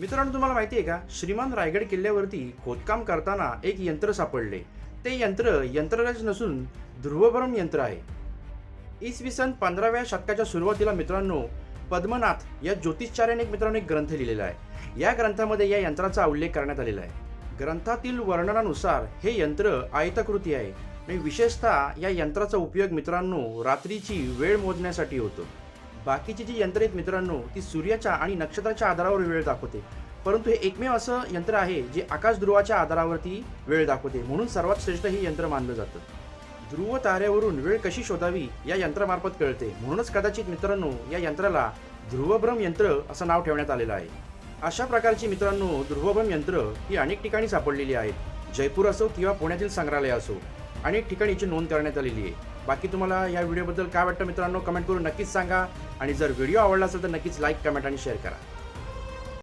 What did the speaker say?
मित्रांनो तुम्हाला माहिती आहे का? श्रीमान रायगड किल्ल्यावरती खोदकाम करताना एक यंत्र सापडले. ते यंत्र यंत्रराज नसून ध्रुवभ्रम यंत्र आहे. इसवी सन पंधराव्या शतकाच्या सुरुवातीला मित्रांनो पद्मनाथ या ज्योतिषचार्याने एक मित्रांनो एक ग्रंथ लिहिलेला आहे. या ग्रंथामध्ये या यंत्राचा उल्लेख करण्यात आलेला आहे. ग्रंथातील वर्णनानुसार हे यंत्र आयताकृती आहे. आणि विशेषतः या यंत्राचा उपयोग मित्रांनो रात्रीची वेळ मोजण्यासाठी होतो. बाकीची जी यंत्र आहेत मित्रांनो ती सूर्याच्या आणि नक्षत्राच्या आधारावर वेळ दाखवते. परंतु हे एकमेव असं यंत्र आहे जे आकाश ध्रुवाच्या आधारावरती वेळ दाखवते. म्हणून सर्वात श्रेष्ठ हे यंत्र मानलं जातं. ध्रुव ताऱ्यावरून वेळ कशी शोधावी या यंत्रामार्फत कळते. म्हणूनच कदाचित मित्रांनो या यंत्राला ध्रुवभ्रम यंत्र असं नाव ठेवण्यात आलेलं आहे. अशा प्रकारची मित्रांनो ध्रुवभ्रम यंत्र ही अनेक ठिकाणी सापडलेली आहेत. जयपूर असो किंवा पुण्यातील संग्रहालय असो अनेक ठिकाणी याची नोंद करण्यात आलेली आहे. बाकी तुम्हाला या व्हिडिओबद्दल काय वाटतं मित्रांनो कमेंट करून नक्कीच सांगा. आणि जर व्हिडिओ आवडला असेल तर नक्कीच लाईक कमेंट आणि शेअर करा.